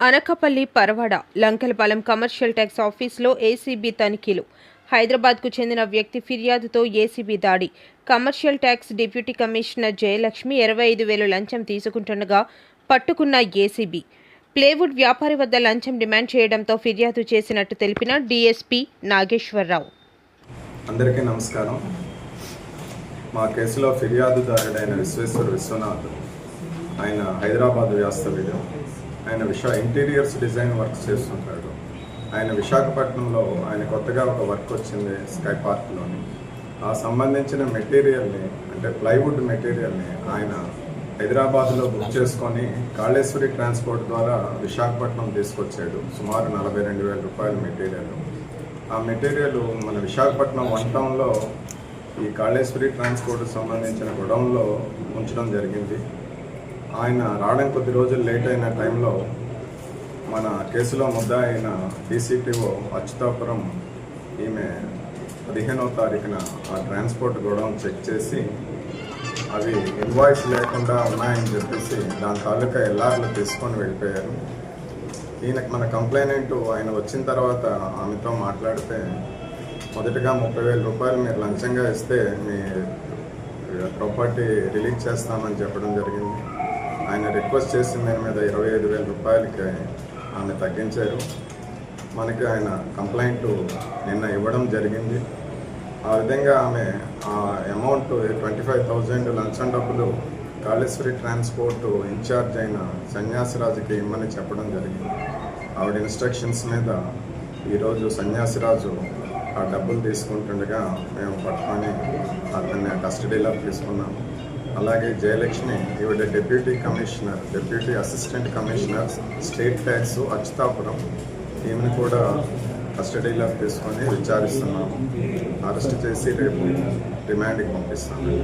Anakapalli Paravada Lankalapalem commercial tax ఆఫీస్లో ACB తనిఖీలు. హైదరాబాద్కు చెందిన వ్యక్తి ఫిర్యాదుతో ఏసీబీ దాడి. Commercial tax deputy commissioner Jayalakshmi ఇరవై ఐదు వేలు లంచం తీసుకుంటుండగా పట్టుకున్న ఏసీబీ. ప్లేవుడ్ వ్యాపారి వద్ద లంచం డిమాండ్ చేయడంతో ఫిర్యాదు చేసినట్టు తెలిపిన డీఎస్పీ నాగేశ్వరరావు. అందరికీ నమస్కారం. మా కేసులో ఫిర్యాదుదారుడైన విశ్వేశ్వర విశ్వనాథ్. ఆయన హైదరాబాద్ వాస్తవ్యుడు ఆయన విశా ఇంటీరియర్స్ డిజైన్ వర్క్ చేస్తుంటాడు. ఆయన విశాఖపట్నంలో ఆయన కొత్తగా ఒక వర్క్ వచ్చింది స్కై పార్క్లోని. ఆ సంబంధించిన మెటీరియల్ని అంటే ప్లైవుడ్ మెటీరియల్ని ఆయన హైదరాబాద్లో బుక్ చేసుకొని కాళేశ్వరి ట్రాన్స్పోర్ట్ ద్వారా విశాఖపట్నం తీసుకొచ్చాడు. సుమారు నలభై రెండు వేల రూపాయల మెటీరియల్. ఆ మెటీరియల్ మన విశాఖపట్నం వన్ టౌన్లో ఈ కాళేశ్వరి ట్రాన్స్పోర్ట్ సంబంధించిన గొడౌన్లో ఉంచడం జరిగింది. ఆయన రావడం కొద్ది రోజులు లేట్ అయిన టైంలో మన కేసులో ముద్ద అయిన డీసీటీఓ అచ్యుతాపురం ఈమె పదిహేనవ తారీఖున ఆ ట్రాన్స్పోర్ట్ గోడౌన్ చెక్ చేసి అవి ఇన్వాయిస్ లేకుండా ఉన్నాయని చెప్పేసి దాని తాలూకా ఎల్ఆర్లు తీసుకొని వెళ్ళిపోయారు. ఈయనకు మన కంప్లైనెంట్ ఆయన వచ్చిన తర్వాత ఆమెతో మాట్లాడితే మొదటగా ముప్పై వేల రూపాయలు మీరు లంచంగా ఇస్తే మీ ప్రాపర్టీ రిలీజ్ చేస్తామని చెప్పడం జరిగింది. ఆయన రిక్వెస్ట్ చేసిన దాని మీద ఇరవై ఐదు వేల రూపాయలకి ఆమె తగ్గించారు. మనకి ఆయన కంప్లైంట్ నిన్న ఇవ్వడం జరిగింది. ఆ విధంగా ఆమె ఆ అమౌంట్ ట్వంటీ ఫైవ్ థౌజండ్ లంచం డబ్బులు కాళేశ్వరి ట్రాన్స్పోర్ట్ ఇన్ఛార్జ్ అయిన సన్యాసిరాజుకి ఇమ్మని చెప్పడం జరిగింది. ఆవిడ ఇన్స్ట్రక్షన్స్ మీద ఈరోజు సన్యాసిరాజు ఆ డబ్బులు తీసుకుంటుండగా మేము పట్టుకొని అతన్ని కస్టడీలో తీసుకున్నాము. అలాగే జయలక్ష్మి ఈవిడ deputy commissioner deputy assistant commissioner state tax Atchutapuram ఈమెను కూడా కస్టడీలో తీసుకొని విచారిస్తున్నాము. అరెస్ట్ చేసి రేపు రిమాండ్కి పంపిస్తాము.